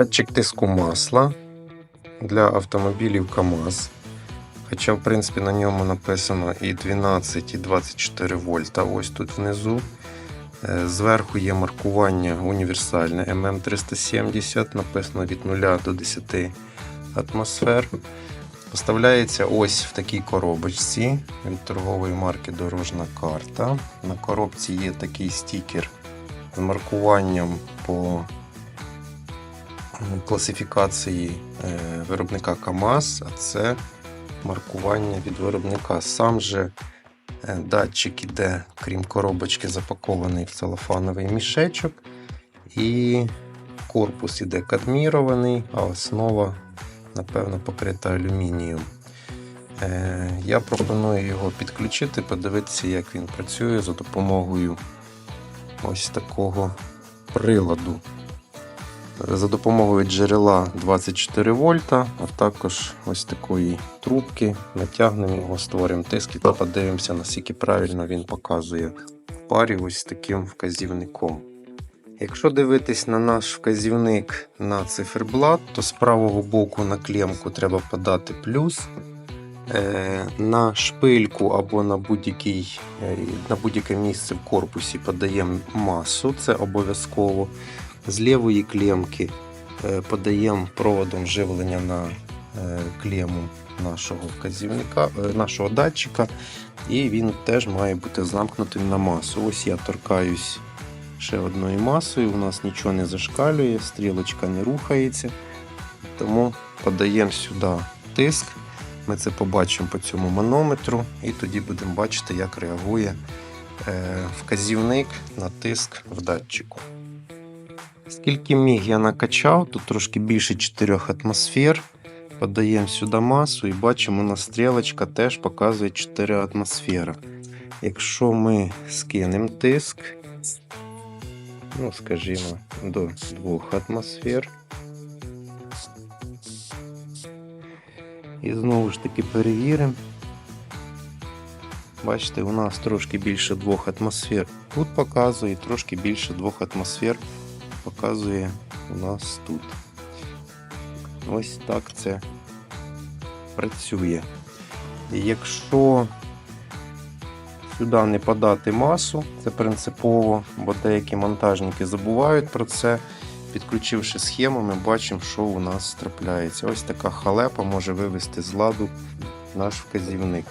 Датчик тиску масла для автомобілів КАМАЗ. Хоча, в принципі, на ньому написано і 12, і 24 вольта. Ось тут внизу. Е, Зверху є маркування універсальне ММ370, написано від 0 до 10 атмосфер. Поставляється ось в такій коробочці від торгової марки Дорожна карта. На коробці є такий стікер з маркуванням по класифікації е, виробника КАМАЗ, а це маркування від виробника. Сам же е, датчик іде, крім коробочки, запакований в целофановий мішечок. І корпус іде кадмірований, а основа, напевно, покрита алюмінієм. Е, Я пропоную його підключити, подивитися, як він працює за допомогою ось такого приладу. За допомогою джерела 24 вольта, а також ось такої трубки. Натягнемо його, створимо тиск і подивимося, наскільки правильно він показує в парі ось таким вказівником. Якщо дивитись на наш вказівник на циферблат, то з правого боку на клемку треба подати плюс. Е, На шпильку або на, е, на будь-яке місце в корпусі подаємо масу, це обов'язково. З лівої клемки е, подаємо проводом живлення на е, клему нашого вказівника, е, нашого датчика, і він теж має бути замкнутим на масу. Ось я торкаюсь ще одною масою, у нас нічого не зашкалює, стрілочка не рухається. Тому подаємо сюди тиск. Ми це побачимо по цьому манометру, і тоді будемо бачити, як реагує вказівник на тиск в датчику. Скільки міг я накачав, тут трошки більше 4 атмосфер. Подаємо сюди масу і бачимо, у нас стрілочка теж показує 4 атмосфери. Якщо ми скинемо тиск, ну, скажімо, до 2 атмосфер. І знову ж таки перевіримо. Бачите, у нас трошки більше 2 атмосфер. Тут показує трошки більше 2 атмосфер показує у нас тут. Ось так це працює. Якщо сюди не подати масу, це принципово, бо деякі монтажники забувають про це. Підключивши схему, ми бачимо, що у нас трапляється. Ось така халепа може вивести з ладу наш вказівник.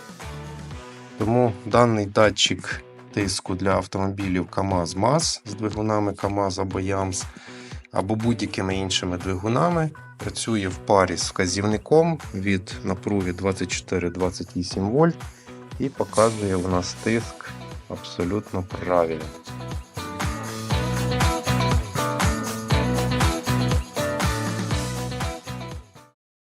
Тому даний датчик тиску для автомобілів КАМАЗ МАЗ з двигунами КАМАЗ або ЯМС, або будь-якими іншими двигунами. Працює в парі з вказівником від напруги 24-28 вольт і показує у нас тиск абсолютно правильно.